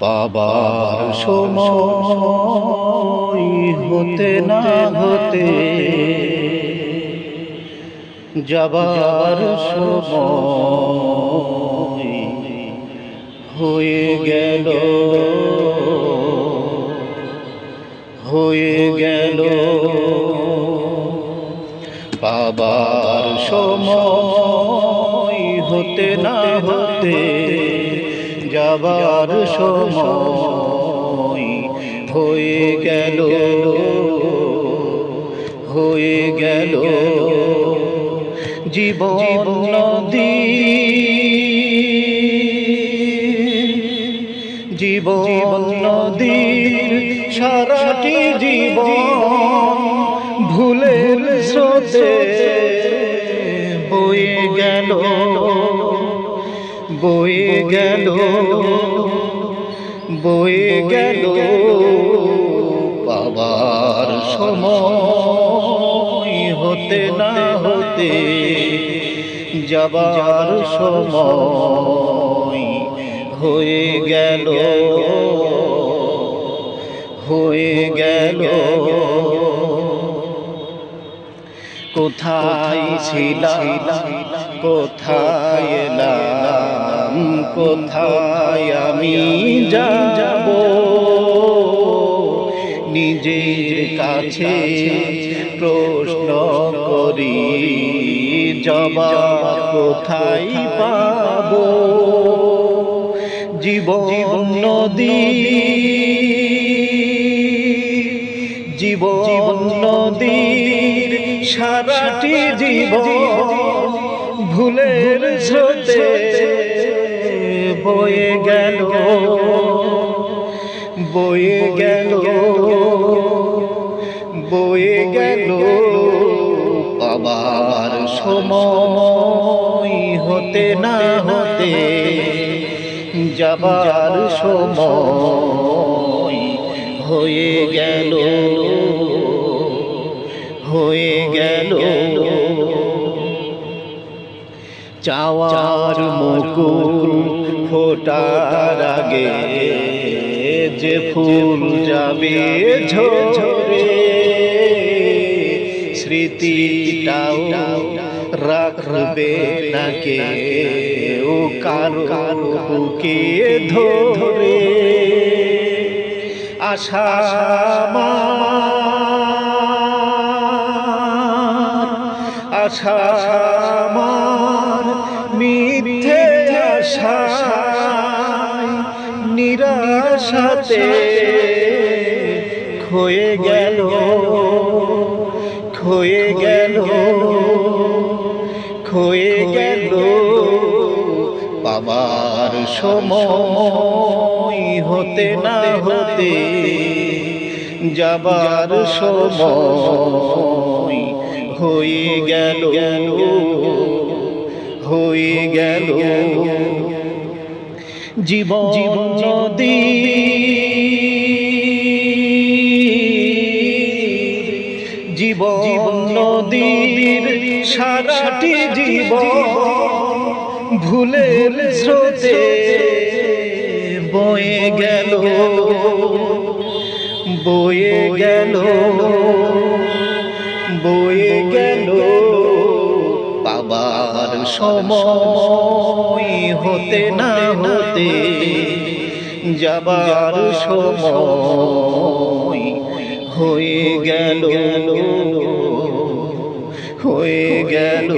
পাবার সময় হতে না হতে যাবার সময় হয়ে গেল হয়ে গেল। পাবার সময় হতে না হতে যাবার সময় হয়ে গেল হয়ে গেল। জীবন নদী জীবন নদীর সারাটি জীবন ভুলের স্রোতে বয়ে গেল। বয়ে গেল বয়ে গেল বাবার সময়। হতে না হতে যাবার সময় হয়ে গেল হয়ে গেল। কোথায় ছিলাম, কোথায় এলাম? কোথায় আমি যাব? নিজের কাছে প্রশ্ন করি, জবাব কোথায় পাব? জীবন নদী। জীবন নদীর সারাটি জীবন ভুলের স্রোতে বয়ে গেল বয়ে গেল বয়ে গেল। আবার সময় হতে না হতে, যাবার সময় হয়ে গেল হয়ে গেল। চাওয়ার মুকুল ফোটার আগে যে ফুল যাবে ঝরে, স্মৃতিটাও রাখবে নাকে ও কারও বুকে ধরে। আশা আমার আশা নিরাশাতে খয়ে গেল খয়ে গেল খয়ে গেল বাবার সময় হতে না হতে, যাবার সময় হয়ে গেল। হয়ে গেল। জীবন জীবন নদী। জীবন নদীর সারাটি জীবন ভুলের স্রোতে বয়ে গেল। বয়ে গেল। বয়ে গেল। বাবার সময় হতে না হতে যাবার সময় হয়ে গেল। হয়ে গেল।